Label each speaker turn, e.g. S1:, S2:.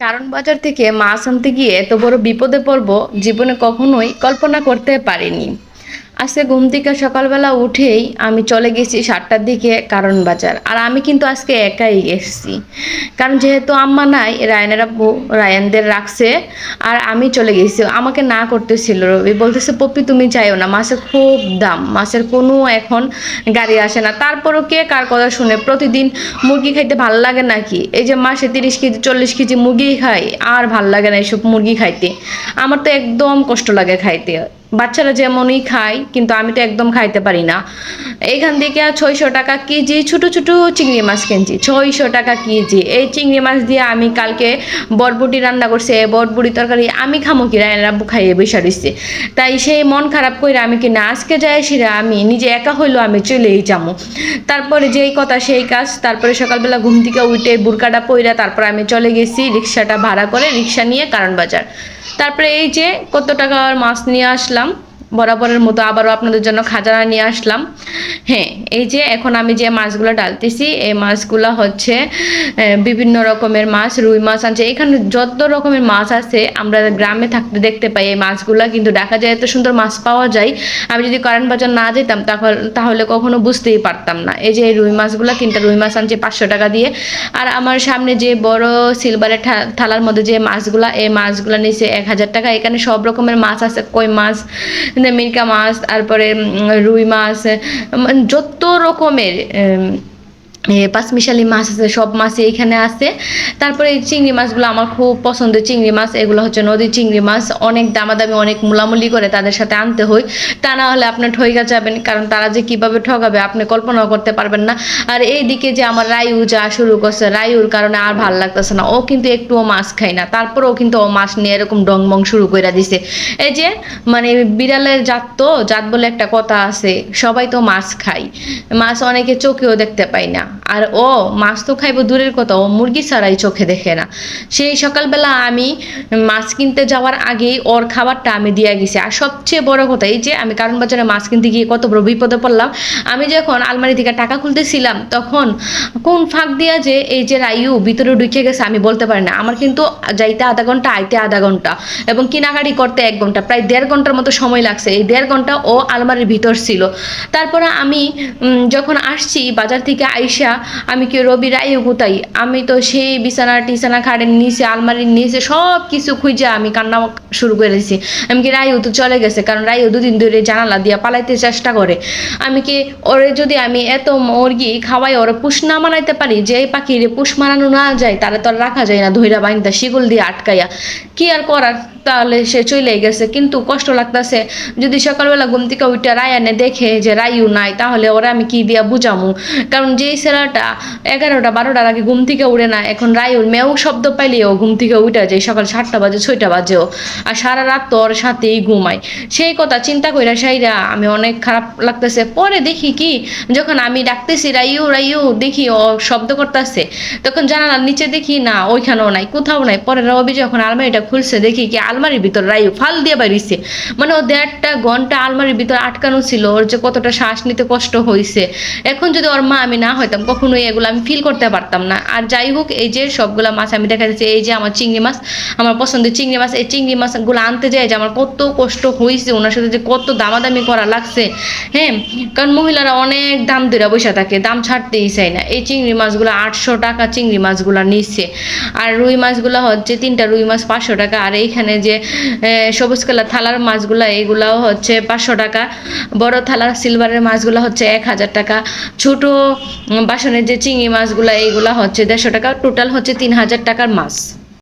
S1: কারণ বাজার থেকে মাছ আনতে গিয়ে এত বড় বিপদে পড়ব, জীবনে কখনোই কল্পনা করতে পারিনি। আজকে ঘুম থেকে সকালবেলা উঠেই আমি চলে গেছি সাতটার দিকে কারণ বাজার। আর আমি কিন্তু আজকে একাই গেছি কারণ যেহেতু আম্মা নাই, রায়নের আব্বু রায়ানদের রাখছে, আর আমি চলে গেছি। আমাকে না করতেছিল রবি। বলতেছে, পপি, তুমি চাইও না। মাছের খুব দাম। মাছের কোনো এখন গাড়ি আসে না। তারপরও কে কার কথা শুনে প্রতিদিন মুরগি খাইতে ভালো লাগে নাকি? এই যে মাসে তিরিশ কেজি, চল্লিশ কেজি মুরগি খাই, আর ভালো লাগে না এইসব মুরগি খাইতে। আমার তো একদম কষ্ট লাগে খাইতে। বাচ্চারা যেমনই খায়, কিন্তু আমি তো একদম খাইতে পারি না। এইখান থেকে ছয়শো টাকা কেজি ছোট ছোট চিংড়ি মাছ কিনছি, ছয়শো টাকা কেজি। এই চিংড়ি মাছ দিয়ে আমি কালকে বরবটি রান্না করছে বরবটি তরকারি আমি খামো কি রায়না রাব্বু খাইয়ে বসে রইছে। তাই সেই মন খারাপ করে আমি কি না আজকে যাই সেরা আমি নিজে একা হইল আমি চলেই যাব তারপরে যেই কথা সেই কাজ, তারপরে সকালবেলা ঘুম থেকে উঠে বুরকাটা পইরা তারপর আমি চলে গেছি রিক্সাটা ভাড়া করে, রিক্সা নিয়ে কারণ বাজার। তারপরে এই যে কত টাকার মাছ নিয়ে আসলাম বরাবরের মতো আবারও আপনাদের জন্য খাজানা নিয়ে আসলাম। হ্যাঁ এই যে এখন আমি যে মাছগুলো ডালতেছি, এই মাছগুলো হচ্ছে বিভিন্ন রকমের মাছ, রুই মাছ আনছে। এখানে যত রকমের মাছ আছে, আমরা গ্রামে থাকতে দেখতে পাই এই মাছগুলো, কিন্তু দেখা যায় এত সুন্দর মাছ পাওয়া যায়। আমি যদি কারেন্ট বাজার না যেতাম, তাহলে কখনো বুঝতেই পারতাম না। এই যে রুই মাছগুলো, তিনটা রুই মাছ আনছে পাঁচশো টাকা দিয়ে। আর আমার সামনে যে বড় সিলভারের থালার মধ্যে যে মাছগুলা, এই মাছগুলো নিচে এক হাজার টাকা। এখানে সব রকমের মাছ আছে, কই মাছ মিরকা মাছ তারপরে রুই মাছ উম, যত রকমের পাঁচমিশালি মাছ আছে, সব মাছই এখানে আছে। তারপরে এই চিংড়ি মাছগুলো আমার খুব পছন্দের চিংড়ি মাছ, এগুলো হচ্ছে নদীর চিংড়ি মাছ। অনেক দামাদামি, অনেক মুলামুলি করে তাদের সাথে আনতে হয়। তা না হলে আপনি ঠইকা যাবেন, কারণ তারা যে কীভাবে ঠকাবে আপনি কল্পনাও করতে পারবেন না। আর এই দিকে যে আমার রায়ু যা শুরু করছে, রায়ুর কারণে আর ভালো লাগতেছে না। ও কিন্তু একটুও মাছ খায় না। তারপরেও কিন্তু ও মাছ নিয়ে এরকম ডংবং শুরু করে দিছে। এই যে মানে বিড়ালের জাত তো, জাত বলে একটা কথা আছে, সবাই তো মাছ খায়। মাছ অনেকে চোখেও দেখতে পায় না। আর ও মাছ তো খাইবো দূরের কথা, ও মুরগি ছাড়াই চোখে দেখে না। সেই সকালবেলা আমি মাছ কিনতে যাওয়ার আগেই ওর খাবারটা আমি দিয়ে গেছি। আর সবচেয়ে বড় কথা এই যে আমি কারণ বাজারে মাছ কিনতে গিয়ে কত বড় বিপদে পড়লাম, আমি যখন আলমারি থেকে টাকা খুলতেছিলাম, তখন কোন ফাঁক দিয়া যে এই যে রায়ু ভিতরে ঢুকে গেছে আমি বলতে পারি না। আমার কিন্তু যাইতে আধা ঘণ্টা, আইতে আধা ঘণ্টা এবং কেনাকাটি করতে এক ঘণ্টা, প্রায় দেড় ঘণ্টার মতো সময় লাগছে। এই দেড় ঘণ্টা ও আলমারির ভিতর ছিল। তারপরে আমি যখন আসছি বাজার থেকে আইসা আমি কি রবি রায় কোথায় আমি তো সেই বিছানা টিছানা খাটের নিচে, আলমারির নিচে সব কিছু খুঁজে আমি কান্না শুরু করে দিয়েছি আমি কি রায়ু তো চলে গেছে, কারণ রায়ু দুদিন ধরে জানালা দিয়া পালাইতে চেষ্টা করে। আমি কি ওরে যদি আমি এত মুরগি খাওয়াই, ওরে পুষ না মানাইতে পারি? যে পাখিরে পুষ মানানো না যায় তাহলে তো রাখা যায় না ধৈরা বাইন্দা শিগুল দিয়ে আটকাইয়া। কি আর করার? তাহলে সে চলেই গেছে। কিন্তু কষ্ট লাগতেছে, যদি সকালবেলা ঘুম থেকে উঠে রায়ানে দেখে যে রায়ু নাই, তাহলে ওরা আমি কি দিয়া বুঝামু? কারণ যেই ছেলেটা এগারোটা, বারোটার আগে ঘুম থেকে উড়ে না, এখন রায়ুর মেয়েও শব্দ পাইলেও ঘুম থেকে উঠে যায় সকাল সাতটা বাজে, ছয়টা বাজেও। আর সারা রাত তো ওর সাথেই ঘুমায়। সেই কথা চিন্তা কইরা সাইরা আমি অনেক খারাপ লাগতেছে। পরে দেখি কি, যখন আমি ডাকতেছি রাইউ রাইউ দেখি ও শব্দ করতেছে। তখন জানালার নিচে দেখি, না, ওইখানেও নাই, কোথাও নাই। পরে রবি যখন আলমারিটা খুলছে, দেখি কি আলমারির ভিতর রাই ফাল দিয়ে বাড়িছে মানে ও দেড়টা ঘণ্টা আলমারির ভিতর আটকানো ছিল, ওর যে কতটা শ্বাস নিতে কষ্ট হয়েছে এখন যদি ওর মা আমি না হইতাম, কখনোই এগুলো আমি ফিল করতে পারতাম না। আর যাই হোক, এই যে সবগুলা মাছ আমি দেখা যাচ্ছে, এই যে আমার চিংড়ি মাছ, আমার পছন্দের চিংড়ি মাছ, এই চিংড়ি মাছগুলো আনতে যায় যে আমার কত কষ্ট হয়েছে ওনার সাথে যে কত দামাদামি করা লাগছে হ্যাঁ? কারণ মহিলারা অনেক দাম ধরে বসে থাকে, দাম ছাড়তেই চায় না। এই চিংড়ি মাছগুলো আটশো টাকা চিংড়ি মাছগুলো নিচ্ছে। আর রুই মাছগুলো হচ্ছে, তিনটা রুই মাছ পাঁচশো টাকা, আর এইখানে যে সবুজ কালার থালার মাছগুলো এইগুলাও হচ্ছে পাঁচশো টাকা। বড় থালার সিলভারের মাছগুলো হচ্ছে এক হাজার টাকা। ছোট বাসনের যে চিংড়ি মাছগুলো এইগুলো হচ্ছে দেড়শো টাকা টোটাল হচ্ছে তিন হাজার টাকার মাছ।